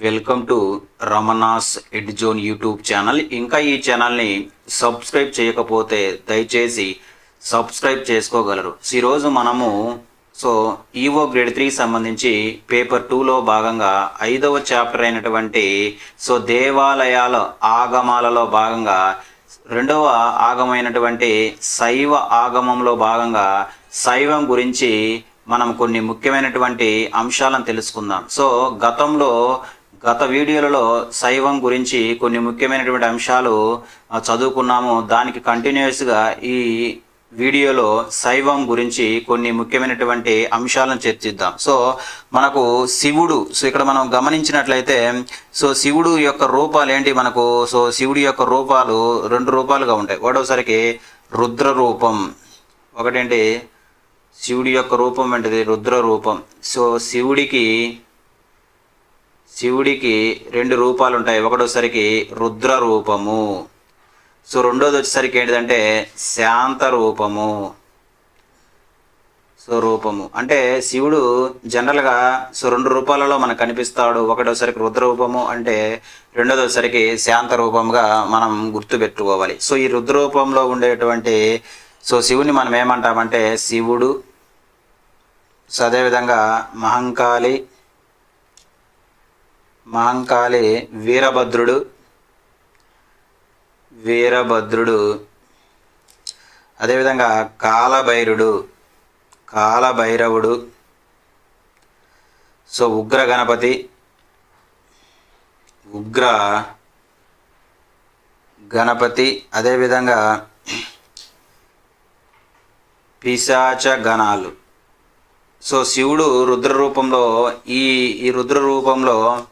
Welcome to Ramana's ed zone YouTube channel ఇంకా ఈ ఛానల్ని సబ్స్క్రైబ్ చేయకపోతే దయచేసి సబ్స్క్రైబ్ చేసుకోగలరు. ఈరోజు మనము సో ఈవో గ్రేడ్ త్రీకి సంబంధించి పేపర్ టూలో భాగంగా ఐదవ చాప్టర్ అయినటువంటి సో దేవాలయాల ఆగమాలలో భాగంగా రెండవ ఆగమైనటువంటి శైవ ఆగమంలో భాగంగా శైవం గురించి మనం కొన్ని ముఖ్యమైనటువంటి అంశాలను తెలుసుకుందాం. సో గతంలో గత వీడియోలలో శైవం గురించి కొన్ని ముఖ్యమైనటువంటి అంశాలు చదువుకున్నాము. దానికి కంటిన్యూస్గా ఈ వీడియోలో శైవం గురించి కొన్ని ముఖ్యమైనటువంటి అంశాలను చర్చిద్దాం. సో మనకు శివుడు సో ఇక్కడ మనం గమనించినట్లయితే సో శివుడు యొక్క రూపాలు ఏంటి మనకు? సో శివుడి యొక్క రూపాలు రెండు రూపాలుగా ఉంటాయి. ఒకటోసరికి రుద్ర రూపం ఒకటేంటి? శివుడి యొక్క రూపం ఏంటిది? రుద్ర రూపం సో శివుడికి శివుడికి రెండు రూపాలు ఉంటాయి ఒకటోసరికి రుద్ర రూపము సో రెండోది వచ్చేసరికి ఏంటిదంటే శాంత రూపము సో రూపము. అంటే శివుడు జనరల్గా సో రెండు రూపాలలో మనకు కనిపిస్తాడు. ఒకటోసరికి రుద్ర రూపము అంటే రెండోది శాంత రూపంగా మనం గుర్తుపెట్టుకోవాలి. సో ఈ రుద్ర రూపంలో ఉండేటువంటి సో శివుని మనం ఏమంటామంటే శివుడు. సో అదేవిధంగా మహంకాళి మహంకాళి వీరభద్రుడు. వీరభద్రుడు. అదేవిధంగా కాలభైరుడు. కాలభైరవుడు. సో ఉగ్ర గణపతి. ఉగ్ర గణపతి. అదేవిధంగా పిశాచ గణాలు. సో శివుడు రుద్ర రూపంలో ఈ ఈ రుద్ర రూపంలో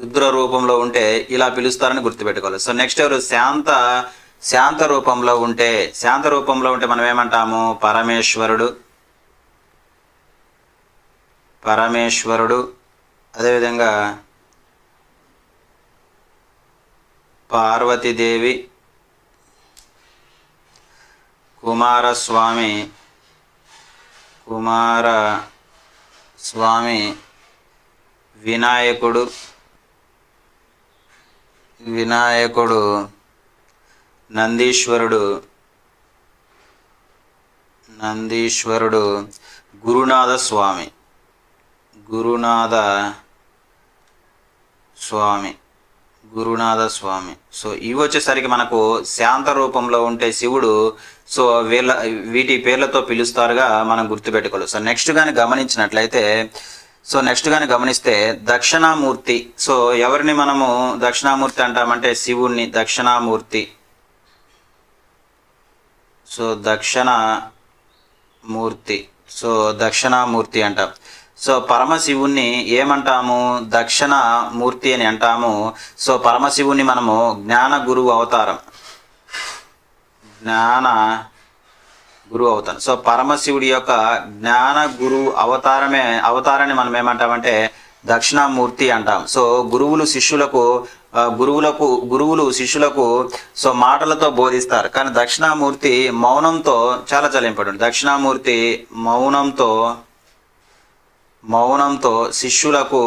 రుద్ర రూపంలో ఉంటే ఇలా పిలుస్తారని గుర్తుపెట్టుకోవాలి. సో నెక్స్ట్ ఎవరు? శాంత శాంత రూపంలో ఉంటే శాంత రూపంలో ఉంటే మనం ఏమంటాము? పరమేశ్వరుడు. పరమేశ్వరుడు. అదేవిధంగా పార్వతీదేవి కుమారస్వామి కుమార స్వామి వినాయకుడు. వినాయకుడు నందీశ్వరుడు నందీశ్వరుడు గురునాథ స్వామి గురునాథ స్వామి గురునాథ స్వామి. సో ఇవి వచ్చేసరికి మనకు శాంత రూపంలో ఉంటే శివుడు సో వీళ్ళ వీటి పేర్లతో పిలుస్తారుగా మనం గుర్తుపెట్టుకోవాలి. సో నెక్స్ట్ కానీ గమనించినట్లయితే సో నెక్స్ట్ కానీ గమనిస్తే దక్షిణామూర్తి. సో ఎవరిని మనము దక్షిణామూర్తి అంటామంటే శివుణ్ణి దక్షిణామూర్తి. సో దక్షిణ మూర్తి సో దక్షిణామూర్తి అంటాం. సో పరమశివుణ్ణి ఏమంటాము? దక్షిణ మూర్తి అని అంటాము. సో పరమశివుణ్ణి మనము జ్ఞాన గురువు అవతారం. జ్ఞాన గురువు అవతారం సో పరమశివుడి యొక్క జ్ఞాన గురువు అవతారమే అవతారాన్ని మనం ఏమంటామంటే దక్షిణామూర్తి అంటాం. సో గురువులు శిష్యులకు గురువులకు గురువులు శిష్యులకు సో మాటలతో బోధిస్తారు. కానీ దక్షిణామూర్తి మౌనంతో చాలా చాలా ఇంపార్టెంట్ దక్షిణామూర్తి మౌనంతో మౌనంతో శిష్యులకు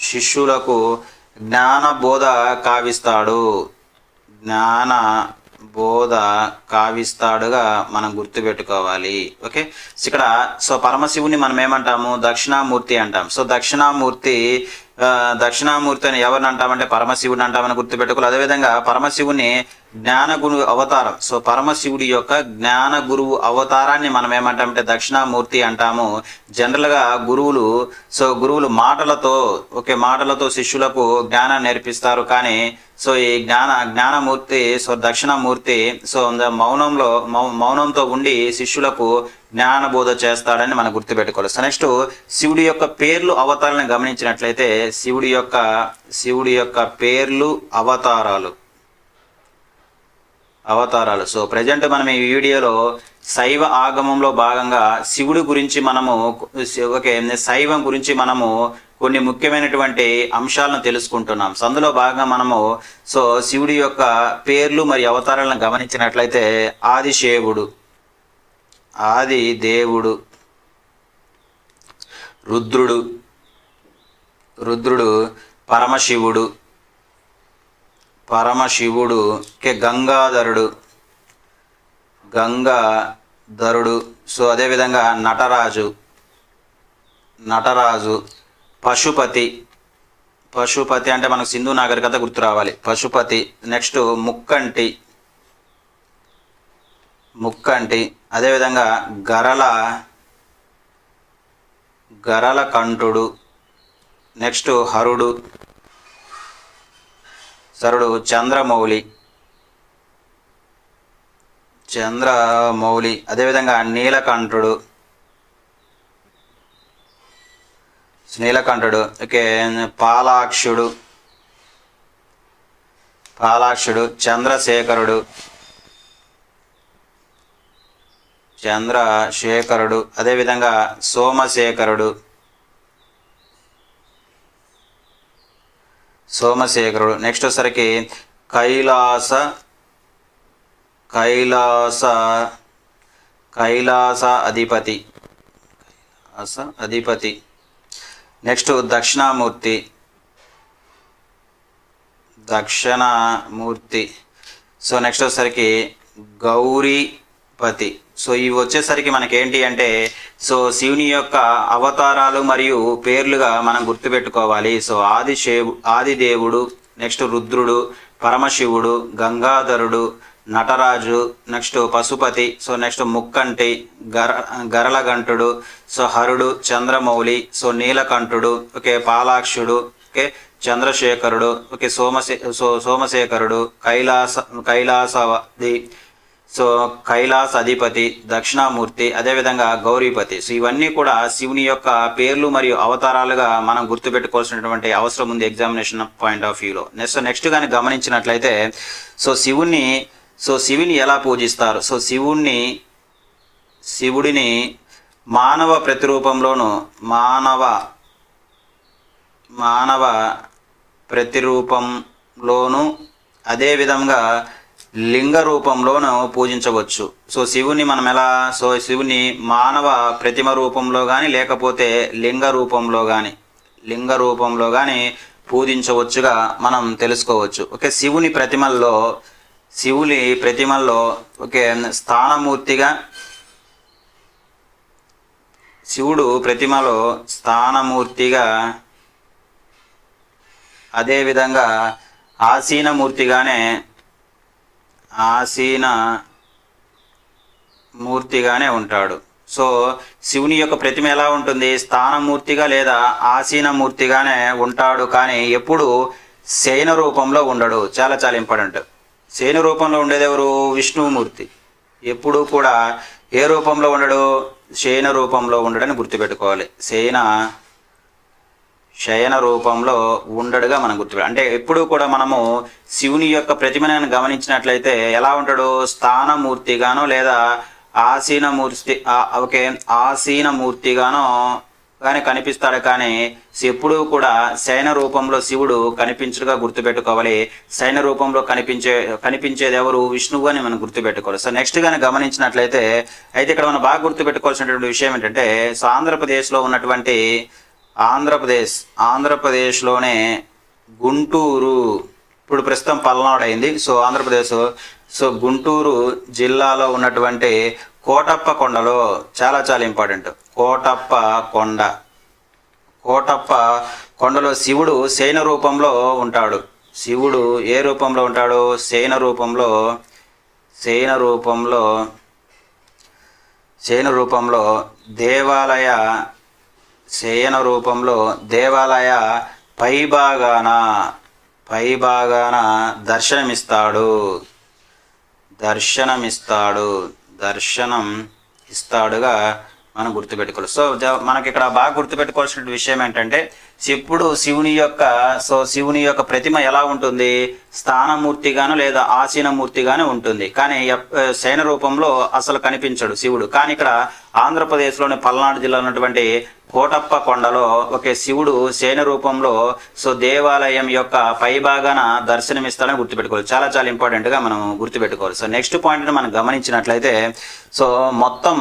శిష్యులకు జ్ఞాన బోధ కావిస్తాడు. జ్ఞాన బోధ కావిస్తాడుగా మనం గుర్తుపెట్టుకోవాలి. ఓకే? ఇక్కడ సో పరమశివుని మనం ఏమంటాము దక్షిణామూర్తి అంటాం. సో దక్షిణామూర్తి ఆ, దక్షిణామూర్తి అని ఎవరిని అంటామంటే పరమశివుని అంటామని గుర్తుపెట్టుకోవాలి. అదేవిధంగా పరమశివుని జ్ఞానగురు అవతారం. సో పరమశివుడి యొక్క జ్ఞాన గురువు అవతారాన్ని మనం ఏమంటామంటే దక్షిణామూర్తి అంటాము. జనరల్గా గురువులు సో గురువులు మాటలతో ఒకే మాటలతో శిష్యులకు జ్ఞానం నేర్పిస్తారు. కానీ సో ఈ జ్ఞాన జ్ఞానమూర్తి సో దక్షిణామూర్తి సో మౌనంలో మౌ మౌనంతో ఉండి శిష్యులకు జ్ఞానబోధ చేస్తాడని మనం గుర్తుపెట్టుకోవాలి. సో నెక్స్ట్ శివుడి యొక్క పేర్లు అవతారాలను గమనించినట్లయితే శివుడి యొక్క శివుడి యొక్క పేర్లు అవతారాలు. అవతారాలు. సో ప్రజెంట్ మనం ఈ వీడియోలో శైవ ఆగమంలో భాగంగా శివుడి గురించి మనము ఓకే శైవం గురించి మనము కొన్ని ముఖ్యమైనటువంటి అంశాలను తెలుసుకుంటున్నాం. సో అందులో భాగంగా మనము సో శివుడి యొక్క పేర్లు మరియు అవతారాలను గమనించినట్లయితే ఆదిశేవుడు ఆది దేవుడు రుద్రుడు రుద్రుడు పరమశివుడు పరమశివుడు కే గంగాధరుడు. గంగాధరుడు. సో అదేవిధంగా నటరాజు. నటరాజు. పశుపతి. పశుపతి అంటే మనకు సింధు నాగరికత గుర్తు రావాలి. పశుపతి. నెక్స్ట్ ముక్కంటి. ముక్కంటి. అదేవిధంగా గరల గరల కంఠుడు. నెక్స్ట్ హరుడు. సరుడు చంద్రమౌళి. చంద్రమౌళి. అదేవిధంగా నీలకంఠుడు. నీలకంఠుడు. ఓకే పాలాక్షుడు. పాలాక్షుడు చంద్రశేఖరుడు. చంద్రశేఖరుడు. అదేవిధంగా సోమశేఖరుడు. సోమశేఖరుడు. నెక్స్ట్ వచ్చరికి కైలాస కైలాస కైలాస అధిపతి. కైలాస అధిపతి. Next Dakshinamurthy. Dakshinamurthy. So next వచ్చేసరికి పతి. సో ఇవి వచ్చేసరికి మనకేంటి అంటే సో శివుని యొక్క అవతారాలు మరియు పేర్లుగా మనం గుర్తుపెట్టుకోవాలి. సో ఆది ఆదిదేవుడు నెక్స్ట్ రుద్రుడు పరమశివుడు గంగాధరుడు Nataraju next Pashupati so next ముక్కంటి గర గరలగంటుడు సో హరుడు చంద్రమౌళి సో నీలకంఠుడు ఓకే పాలాక్షుడు ఓకే చంద్రశేఖరుడు ఓకే సోమశే సో సోమశేఖరుడు కైలాస కైలాసది సో కైలాస్ అధిపతి దక్షిణామూర్తి అదేవిధంగా గౌరీపతి. సో ఇవన్నీ కూడా శివుని యొక్క పేర్లు మరియు అవతారాలుగా మనం గుర్తుపెట్టుకోవాల్సినటువంటి అవసరం ఉంది ఎగ్జామినేషన్ పాయింట్ ఆఫ్ వ్యూలో నెక్స్ట్ నెక్స్ట్ కానీ గమనించినట్లయితే సో శివుణ్ణి సో శివుని ఎలా పూజిస్తారు? సో శివుణ్ణి శివుడిని మానవ ప్రతిరూపంలోను మానవ మానవ ప్రతిరూపంలోను అదేవిధంగా లింగ రూపంలోను పూజించవచ్చు. సో శివుని మనం ఎలా సో శివుని మానవ ప్రతిమ రూపంలో కానీ లేకపోతే లింగ రూపంలో కానీ లింగ రూపంలో కానీ పూజించవచ్చుగా మనం తెలుసుకోవచ్చు. ఓకే శివుని ప్రతిమల్లో శివుని ప్రతిమల్లో ఓకే స్థానమూర్తిగా శివుడు ప్రతిమలో స్థానమూర్తిగా అదేవిధంగా ఆసీనమూర్తిగానే ఆసీన మూర్తిగానే ఉంటాడు. సో శివుని యొక్క ప్రతిమ ఎలా ఉంటుంది? స్థానమూర్తిగా లేదా ఆసీన మూర్తిగానే ఉంటాడు కానీ ఎప్పుడు శయన రూపంలో ఉండడు. చాలా చాలా ఇంపార్టెంట్. శయన రూపంలో ఉండేది ఎవరు? విష్ణుమూర్తి. ఎప్పుడు కూడా ఏ రూపంలో ఉండడు? శయన రూపంలో ఉండడని గుర్తుపెట్టుకోవాలి. శయన శయన రూపంలో ఉండడుగా మనం గుర్తు అంటే ఎప్పుడు కూడా మనము శివుని యొక్క ప్రతిమను గమనించినట్లయితే ఎలా ఉంటాడు? స్థానమూర్తిగానో లేదా ఆసీన మూర్తి ఓకే ఆసీన మూర్తిగానో కానీ కనిపిస్తాడు. కానీ ఎప్పుడూ కూడా శయన రూపంలో శివుడు కనిపించడుగా గుర్తుపెట్టుకోవాలి. శయన రూపంలో కనిపించే కనిపించేది ఎవరు విష్ణువు అని మనం గుర్తుపెట్టుకోవాలి. సో నెక్స్ట్ కానీ గమనించినట్లయితే అయితే ఇక్కడ మనం బాగా గుర్తుపెట్టుకోవాల్సినటువంటి విషయం ఏంటంటే సో ఆంధ్రప్రదేశ్లో ఉన్నటువంటి ఆంధ్రప్రదేశ్ ఆంధ్రప్రదేశ్లోనే గుంటూరు. ఇప్పుడు ప్రస్తుతం పల్నాడు అయింది సో ఆంధ్రప్రదేశ్ సో గుంటూరు జిల్లాలో ఉన్నటువంటి కోటప్ప కొండలో చాలా చాలా ఇంపార్టెంట్. కోటప్ప కొండ. కోటప్ప కొండలో శివుడు శయన రూపంలో ఉంటాడు. శివుడు ఏ రూపంలో ఉంటాడు? శయన రూపంలో శయన రూపంలో శయన రూపంలో దేవాలయ శయన రూపంలో దేవాలయ పైభాగాన పైభాగాన దర్శనమిస్తాడు. దర్శనమిస్తాడు. దర్శనం ఇస్తాడుగా మనం గుర్తుపెట్టుకోవాలి. సో మనకి ఇక్కడ బాగా గుర్తుపెట్టుకోవాల్సిన విషయం ఏంటంటే ఇప్పుడు శివుని యొక్క సో శివుని యొక్క ప్రతిమ ఎలా ఉంటుంది? స్థానమూర్తిగాను లేదా ఆసీనమూర్తిగాను ఉంటుంది. కానీ శయన రూపంలో అసలు కనిపించడు శివుడు. కానీ ఇక్కడ ఆంధ్రప్రదేశ్లోని పల్నాడు జిల్లా ఉన్నటువంటి కోటప్ప కొండలో ఒకే శివుడు శయన రూపంలో సో దేవాలయం యొక్క పైభాగాన దర్శనమిస్తాడని గుర్తుపెట్టుకోవాలి. చాలా చాలా ఇంపార్టెంట్గా మనం గుర్తుపెట్టుకోవాలి. సో నెక్స్ట్ పాయింట్ని మనం గమనించినట్లయితే సో మొత్తం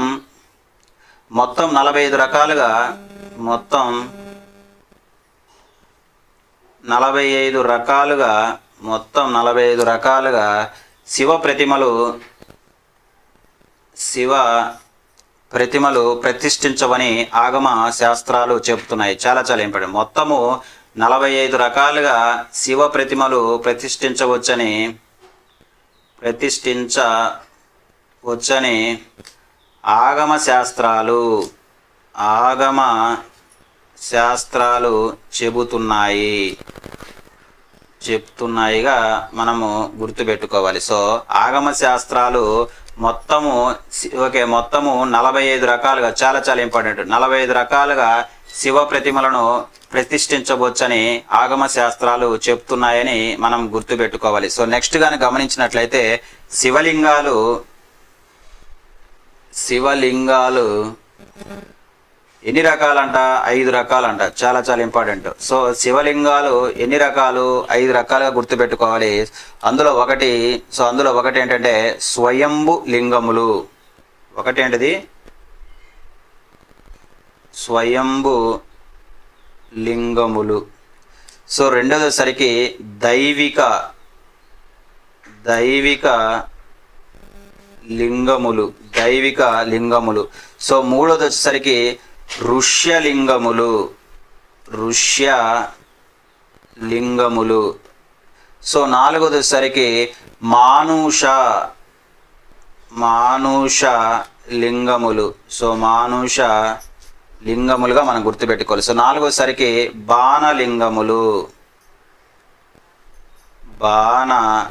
మొత్తం నలభై ఐదు రకాలుగా మొత్తం నలభై ఐదు రకాలుగా మొత్తం నలభై ఐదు రకాలుగా శివ ప్రతిమలు శివ ప్రతిమలు ప్రతిష్ఠించవని ఆగమ శాస్త్రాలు చెబుతున్నాయి. చాలా చాలా ఇంపార్టెంట్. మొత్తము నలభై ఐదు రకాలుగా శివ ప్రతిమలు ప్రతిష్ఠించవచ్చని ప్రతిష్ఠించవచ్చని ఆగమ శాస్త్రాలు ఆగమ శాస్త్రాలు చెబుతున్నాయి. చెప్తున్నాయిగా మనము గుర్తుపెట్టుకోవాలి. సో ఆగమ శాస్త్రాలు మొత్తము ఓకే మొత్తము నలభై ఐదు రకాలుగా చాలా చాలా ఇంపార్టెంట్. నలభై ఐదు రకాలుగా శివ ప్రతిమలను ప్రతిష్ఠించవచ్చని ఆగమ శాస్త్రాలు చెప్తున్నాయని మనం గుర్తుపెట్టుకోవాలి. సో నెక్స్ట్ గాని గమనించినట్లయితే శివలింగాలు శివలింగాలు ఎన్ని రకాలంట? ఐదు రకాలంట. చాలా చాలా ఇంపార్టెంట్. సో శివలింగాలు ఎన్ని రకాలు? ఐదు రకాలుగా గుర్తుపెట్టుకోవాలి. అందులో ఒకటి సో అందులో ఒకటి ఏంటంటే స్వయంభు లింగములు. ఒకటి ఏంటిది స్వయంభు లింగములు. సో రెండోదసరికి దైవిక దైవిక లింగములు. దైవిక లింగములు. సో మూడోది వచ్చేసరికి ఋష్యలింగములు. ఋష్య లింగములు సో నాలుగోదసరికి మానుష. మానుష లింగములు సో మానుష లింగములుగా మనం గుర్తుపెట్టుకోవాలి. సో నాలుగోసరికి బాణలింగములు. బాణ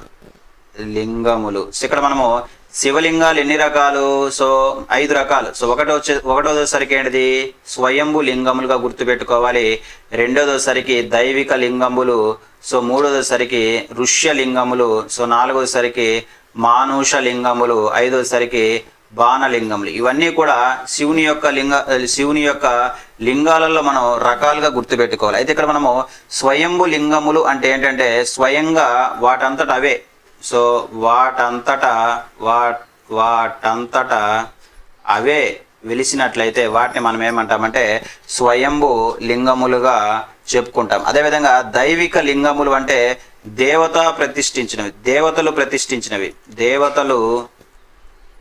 లింగములు సో ఇక్కడ మనము శివలింగాలు ఎన్ని రకాలు? సో ఐదు రకాలు. సో ఒకటో ఒకటోదోసరికి ఏంటిది? స్వయంభు లింగములుగా గుర్తుపెట్టుకోవాలి. రెండోదోసరికి దైవిక లింగములు. సో మూడోదోసరికి ఋష్య లింగములు. సో నాలుగోసరికి మానుష లింగములు. ఐదోసరికి బాణలింగములు ఇవన్నీ కూడా శివుని యొక్క లింగ శివుని యొక్క లింగాలలో మనం రకాలుగా గుర్తుపెట్టుకోవాలి. అయితే ఇక్కడ మనము స్వయంభు లింగములు అంటే ఏంటంటే స్వయంగా వాటంతట అవే సో వాటంతటా వా వాటంతటా అవే వెలిసినట్లయితే వాటిని మనం ఏమంటామంటే స్వయంభు లింగములుగా చెప్పుకుంటాం. అదేవిధంగా దైవిక లింగములు అంటే దేవత ప్రతిష్ఠించినవి దేవతలు ప్రతిష్ఠించినవి దేవతలు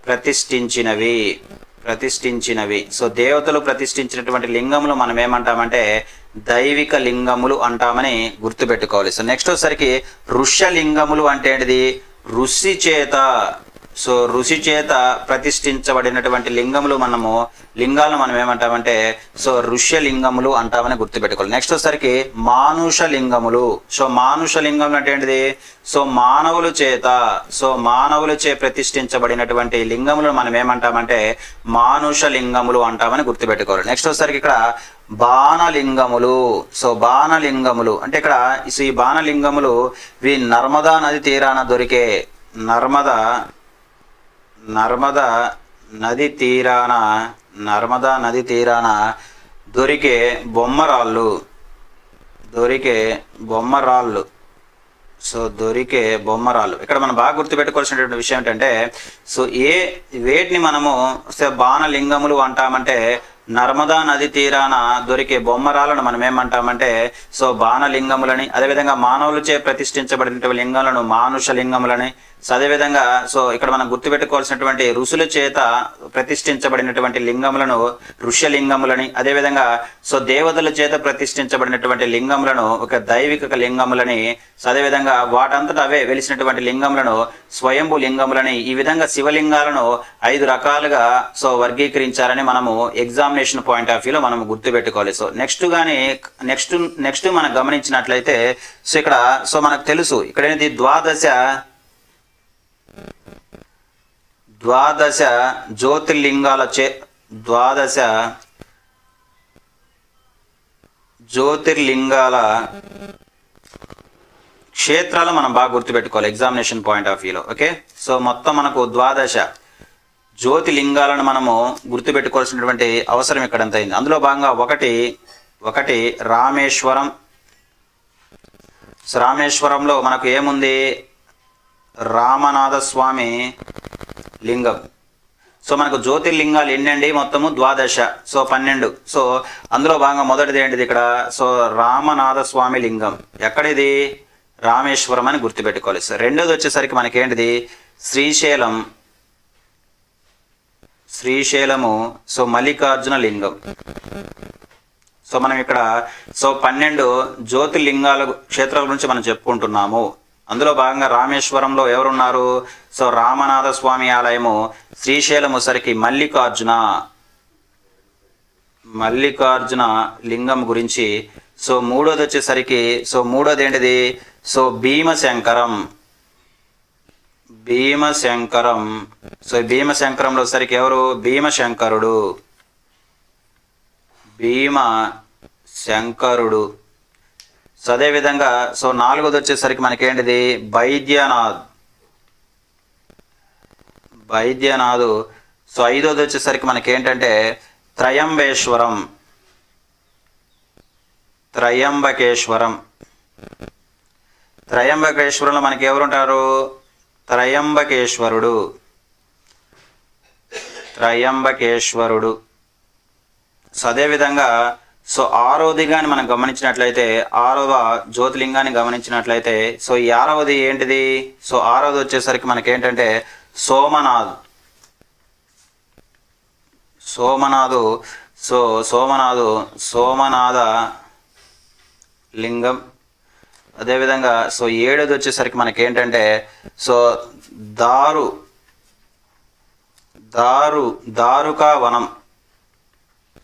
ప్రతిష్ఠించినవి. ప్రతిష్ఠించినవి. సో దేవతలు ప్రతిష్ఠించినటువంటి లింగములు మనం ఏమంటామంటే దైవిక లింగములు అంటామని గుర్తుపెట్టుకోవాలి. సో నెక్స్ట్ వచ్చేసరికి ఋష్య లింగములు అంటే ఏంటిది? ఋషి చేత సో ఋషి చేత ప్రతిష్ఠించబడినటువంటి లింగములు మనము లింగాలను మనం ఏమంటామంటే సో ఋష్య లింగములు అంటామని గుర్తుపెట్టుకోవాలి. నెక్స్ట్ వచ్చేసరికి మానుష లింగములు. సో మానుష లింగములు అంటే ఏంటిది? సో మానవుల చేత సో మానవుల చే ప్రతిష్ఠించబడినటువంటి లింగములను మనం ఏమంటామంటే మానుష లింగములు అంటామని గుర్తుపెట్టుకోవాలి. నెక్స్ట్ వచ్చేసరికి ఇక్కడ బాణలింగములు. సో బాణలింగములు. అంటే ఇక్కడ ఈ బాణలింగములు ఇవి నర్మదా నది తీరాన దొరికే నర్మదా నర్మదా నది తీరాన నర్మదా నది తీరాన దొరికే బొమ్మరాళ్ళు. దొరికే బొమ్మరాళ్ళు. సో దొరికే బొమ్మరాళ్ళు. ఇక్కడ మనం బాగా గుర్తుపెట్టుకోవాల్సినటువంటి విషయం ఏంటంటే సో ఏ వేటిని మనము సో బాణలింగములు అంటామంటే నర్మదా నది తీరాన దొరికే బొమ్మరాలను మనం ఏమంటామంటే సో బాణలింగములని అదేవిధంగా మానవులచే ప్రతిష్ఠించబడినటువంటి లింగములను మానుష లింగములని సో అదేవిధంగా సో ఇక్కడ మనం గుర్తుపెట్టుకోవాల్సినటువంటి ఋషుల చేత ప్రతిష్ఠించబడినటువంటి లింగములను ఋష్యలింగములని అదేవిధంగా సో దేవతల చేత ప్రతిష్ఠించబడినటువంటి లింగములను ఒక దైవిక లింగములని సో అదేవిధంగా వాటంతట అవే వెలిసినటువంటి లింగములను స్వయంభు లింగములని ఈ విధంగా శివలింగాలను ఐదు రకాలుగా సో వర్గీకరించాలని మనము ఎగ్జామినేషన్ పాయింట్ ఆఫ్ వ్యూలో మనం గుర్తుపెట్టుకోవాలి. సో నెక్స్ట్ కానీ నెక్స్ట్ నెక్స్ట్ మనం గమనించినట్లయితే సో ఇక్కడ సో మనకు తెలుసు ఇక్కడ ఏంటి ద్వాదశ ద్వాదశ జ్యోతిర్లింగాల చే ద్వాదశ జ్యోతిర్లింగాల క్షేత్రాలు మనం బాగా గుర్తుపెట్టుకోవాలి ఎగ్జామినేషన్ పాయింట్ ఆఫ్ వ్యూలో ఓకే సో మొత్తం మనకు ద్వాదశ జ్యోతిలింగాలను మనము గుర్తుపెట్టుకోవాల్సినటువంటి అవసరం ఇక్కడ ఎంత అయింది. అందులో భాగంగా ఒకటి ఒకటి రామేశ్వరం. సో రామేశ్వరంలో మనకు ఏముంది? రామనాథ స్వామి లింగం. సో మనకు జ్యోతిర్లింగాలు ఎన్నండి? మొత్తము ద్వాదశ. సో పన్నెండు. సో అందులో భాగంగా మొదటిది ఏంటిది ఇక్కడ? సో రామనాథ స్వామి లింగం. ఎక్కడిది? రామేశ్వరం అని గుర్తుపెట్టుకోవాలి. సో రెండోది వచ్చేసరికి మనకేంటిది శ్రీశైలం. శ్రీశైలము. సో మల్లికార్జున లింగం. సో మనం ఇక్కడ సో పన్నెండు జ్యోతిర్లింగాల క్షేత్రాల గురించి మనం చెప్పుకుంటున్నాము. అందులో భాగంగా రామేశ్వరంలో ఎవరున్నారు? సో రామనాథ స్వామి ఆలయము శ్రీశైలము సరికి మల్లికార్జున. మల్లికార్జున లింగం గురించి. సో మూడోది వచ్చేసరికి సో మూడోది ఏంటిది సో భీమశంకరం. భీమశంకరం. సో భీమశంకరంలో సరికి ఎవరు? భీమశంకరుడు. భీమ శంకరుడు సో అదేవిధంగా సో నాలుగోది వచ్చేసరికి మనకేంటిది? బైద్యనాథ్. బైద్యనాథు. సో ఐదోది వచ్చేసరికి మనకేంటంటే త్రయంబేశ్వరం. త్రయంబకేశ్వరం. త్రయంబకేశ్వరంలో మనకి ఎవరుంటారు త్రయంబకేశ్వరుడు. త్రయంబకేశ్వరుడు. సో అదేవిధంగా సో ఆరవది కానీ మనం గమనించినట్లయితే ఆరవ జ్యోతిలింగాన్ని గమనించినట్లయితే సో ఈ ఆరవది ఏంటిది? సో ఆరవది వచ్చేసరికి మనకేంటంటే సోమనాథ్ సోమనాథు సో సోమనాథు సోమనాథ లింగం. అదేవిధంగా సో ఏడోది వచ్చేసరికి మనకేంటంటే సో దారు దారు దారుకా వనం.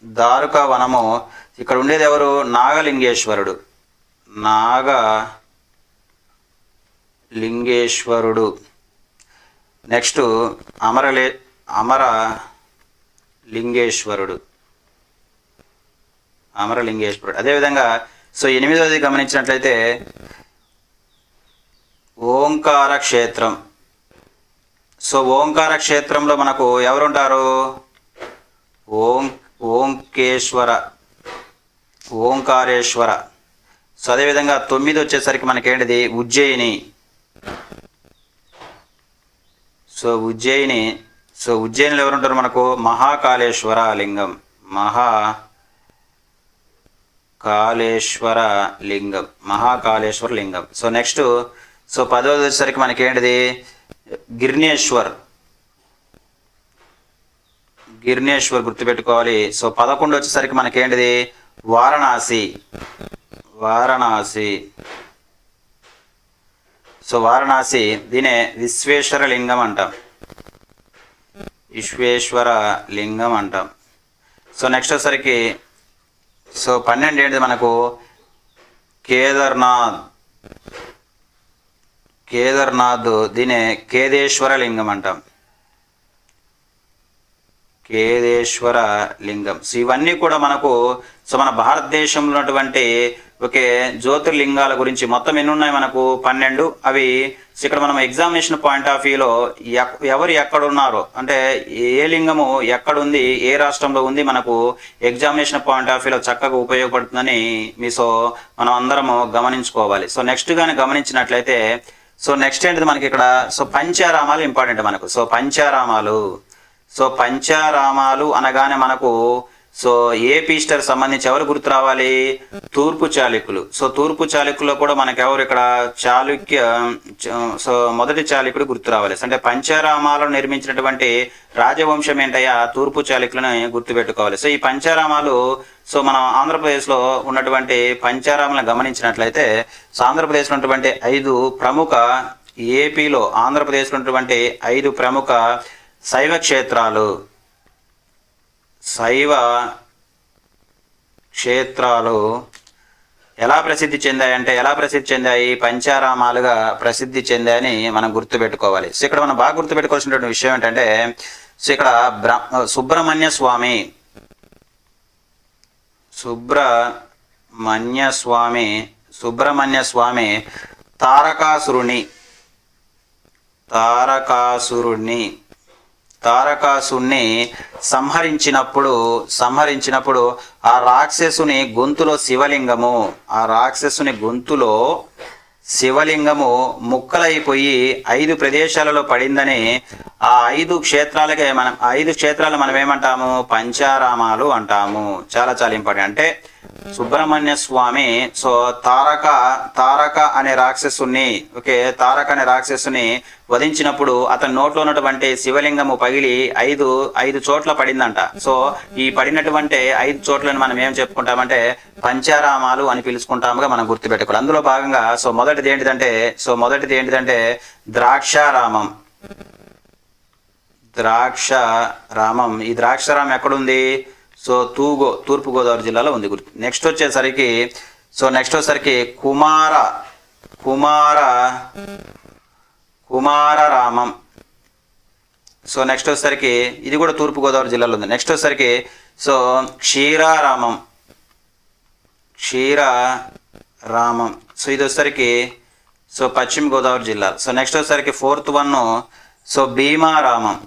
దారుక వనము ఇక్కడ ఉండేది ఎవరు? నాగలింగేశ్వరుడు. నాగ లింగేశ్వరుడు. నెక్స్ట్ అమరలే అమర లింగేశ్వరుడు. అమరలింగేశ్వరుడు అదేవిధంగా సో ఎనిమిదవది గమనించినట్లయితే ఓంకార క్షేత్రం. సో ఓంకార క్షేత్రంలో మనకు ఎవరుంటారు? ఓం ఓంకేశ్వర. ఓంకారేశ్వర. సో అదేవిధంగా తొమ్మిది వచ్చేసరికి మనకేంటిది? ఉజ్జయిని. సో ఉజ్జయిని సో ఉజ్జయినిలో ఎవరుంటారు మనకు? మహాకాళేశ్వర లింగం. మహా కాళేశ్వర లింగం. మహాకాళేశ్వర లింగం. సో నెక్స్ట్ సో పదవది వచ్చేసరికి మనకేంటిది? గిర్నేశ్వర్. గిర్నేశ్వర్ గుర్తుపెట్టుకోవాలి. సో పదకొండు వచ్చేసరికి మనకేంటిది? వారణాసి. వారణాసి. సో వారణాసి దీనే విశ్వేశ్వర లింగం అంటాం. విశ్వేశ్వర లింగం అంటాం. సో నెక్స్ట్ వచ్చేసరికి సో పన్నెండు ఏంటిది మనకు? కేదార్నాథ్. కేదార్నాథ్ దీనే కేదేశ్వర లింగం అంటాం. కేదేశ్వర లింగం సో ఇవన్నీ కూడా మనకు సో మన భారతదేశంలో ఉన్నటువంటి ఓకే జ్యోతిర్లింగాల గురించి మొత్తం ఎన్ని ఉన్నాయి మనకు? పన్నెండు. అవి ఇక్కడ మనం ఎగ్జామినేషన్ పాయింట్ ఆఫ్ వ్యూలో ఎక్- ఎవరు ఎక్కడున్నారో అంటే ఏ లింగము ఎక్కడ ఉంది ఏ రాష్ట్రంలో ఉంది మనకు ఎగ్జామినేషన్ పాయింట్ ఆఫ్ వ్యూలో చక్కగా ఉపయోగపడుతుందని మీ సో మనం అందరము గమనించుకోవాలి. సో నెక్స్ట్ కానీ గమనించినట్లయితే సో నెక్స్ట్ ఏంటిది మనకి ఇక్కడ? సో పంచారామాలు ఇంపార్టెంట్ మనకు. సో పంచారామాలు. సో పంచారామాలు అనగానే మనకు సో ఏ పీస్టర్ సంబంధించి ఎవరు గుర్తు రావాలి? తూర్పు చాళుక్యులు. సో తూర్పు చాళుక్యుల్లో కూడా మనకు ఎవరు ఇక్కడ? చాళుక్య సో మొదటి చాళుక్యుడు గుర్తు రావాలి. అంటే పంచారామాలను నిర్మించినటువంటి రాజవంశం ఏంటయ్యా? తూర్పు చాళుక్యులను గుర్తుపెట్టుకోవాలి. సో ఈ పంచారామాలు సో మనం ఆంధ్రప్రదేశ్లో ఉన్నటువంటి పంచారామాలను గమనించినట్లయితే సో ఆంధ్రప్రదేశ్లో ఉన్నటువంటి ఐదు ప్రముఖ ఏపీలో ఆంధ్రప్రదేశ్లో ఉన్నటువంటి ఐదు ప్రముఖ శైవ క్షేత్రాలు శైవ క్షేత్రాలు ఎలా ప్రసిద్ధి చెందాయి అంటే ఎలా ప్రసిద్ధి చెందాయి? పంచారామాలుగా ప్రసిద్ధి చెందాయని మనం గుర్తుపెట్టుకోవాలి. సో ఇక్కడ మనం బాగా గుర్తుపెట్టుకోవాల్సినటువంటి విషయం ఏంటంటే సో ఇక్కడ బ్ర సుబ్రహ్మణ్య స్వామి సుబ్రహ్మణ్య స్వామి సుబ్రహ్మణ్య స్వామి తారకాసురుని తారకాసురుణ్ణి తారకాసుని సంహరించినప్పుడు సంహరించినప్పుడు ఆ రాక్షసుని గొంతులో శివలింగము ఆ రాక్షసుని గొంతులో శివలింగము ముక్కలైపోయి ఐదు ప్రదేశాలలో పడిందని ఆ ఐదు క్షేత్రాలకే మనం ఐదు క్షేత్రాలు మనం ఏమంటాము పంచారామాలు అంటాము. చాలా చాలా ఇంపార్టెంట్. అంటే సుబ్రహ్మణ్య స్వామి సో తారక తారక అనే రాక్షసుని ఓకే తారక అనే రాక్షసుని వధించినప్పుడు అతని నోట్లో ఉన్నటువంటి శివలింగము పగిలి ఐదు ఐదు చోట్ల పడిందంట. సో ఈ పడినటువంటి ఐదు చోట్లను మనం ఏం చెప్పుకుంటామంటే పంచారామాలు అని పిలుచుకుంటాముగా మనం గుర్తుపెట్టుకోవాలి. అందులో భాగంగా సో మొదటిది ఏంటిదంటే సో మొదటిది ఏంటిదంటే ద్రాక్షారామం. ద్రాక్ష రామం ఈ ద్రాక్షారామం ఎక్కడుంది? సో తూగో తూర్పుగోదావరి జిల్లాలో ఉంది. గుర్తు నెక్స్ట్ వచ్చేసరికి సో నెక్స్ట్ వచ్చేసరికి కుమార కుమార కుమారరామం సో నెక్స్ట్ వచ్చేసరికి ఇది కూడా తూర్పుగోదావరి జిల్లాలో ఉంది. నెక్స్ట్ వచ్చేసరికి సో క్షీరారామం క్షీర రామం. సో ఇది వచ్చేసరికి సో పశ్చిమ గోదావరి జిల్లా. సో నెక్స్ట్ వచ్చేసరికి fourth one so Bhimaramam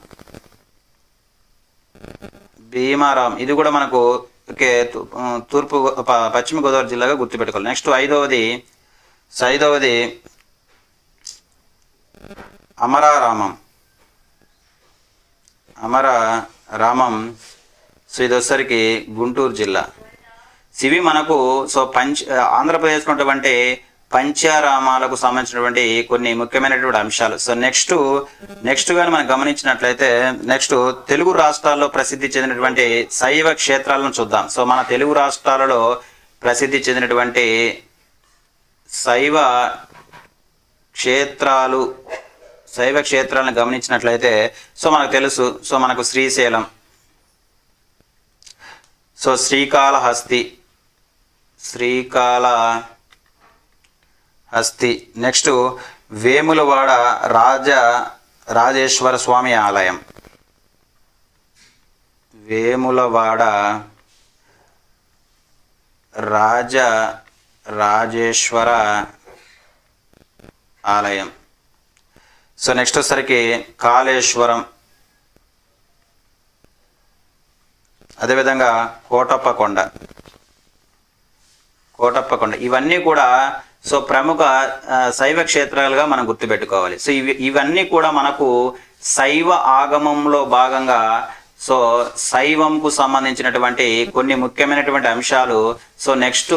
Bhimaram. ఇది కూడా మనకు ఓకే తూ- తూర్పు గో- ప- పశ్చిమ గోదావరి జిల్లాగా గుర్తుపెట్టుకోవాలి. నెక్స్ట్ ఐదవది ఐదవది అమరారామం. అమర రామం సో ఇది వచ్చేసరికి గుంటూరు జిల్లా. సో ఇవి మనకు సో పంచ ఆంధ్రప్రదేశ్లో ఉన్నటువంటి పంచారామాలకు సంబంధించినటువంటి కొన్ని ముఖ్యమైనటువంటి అంశాలు. సో నెక్స్ట్ నెక్స్ట్ కానీ మనం గమనించినట్లయితే నెక్స్ట్ తెలుగు రాష్ట్రాల్లో ప్రసిద్ధి చెందినటువంటి శైవ క్షేత్రాలను చూద్దాం. సో మన తెలుగు రాష్ట్రాలలో ప్రసిద్ధి చెందినటువంటి శైవ క్షేత్రాలు శైవ క్షేత్రాలను గమనించినట్లయితే సో మనకు తెలుసు. సో మనకు శ్రీశైలం సో శ్రీకాళహస్తి శ్రీకాళ అస్థి నెక్స్ట్ వేములవాడ రాజ రాజేశ్వర స్వామి ఆలయం. వేములవాడ రాజ రాజేశ్వర ఆలయం. సో నెక్స్ట్ వచ్చేసరికి కాళేశ్వరం. అదేవిధంగా కోటప్ప కొండ కోటప్ప కొండ ఇవన్నీ కూడా సో ప్రముఖ శైవ క్షేత్రాలుగా మనం గుర్తుపెట్టుకోవాలి. సో ఇవి ఇవన్నీ కూడా మనకు శైవ ఆగమంలో భాగంగా సో శైవంకు సంబంధించినటువంటి కొన్ని ముఖ్యమైనటువంటి అంశాలు సో నెక్స్ట్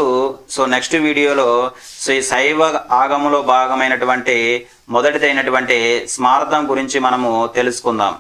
సో నెక్స్ట్ వీడియోలో సో ఈ శైవ ఆగమంలో భాగమైనటువంటి మొదటిదైనటువంటి స్మారతం గురించి మనము తెలుసుకుందాం.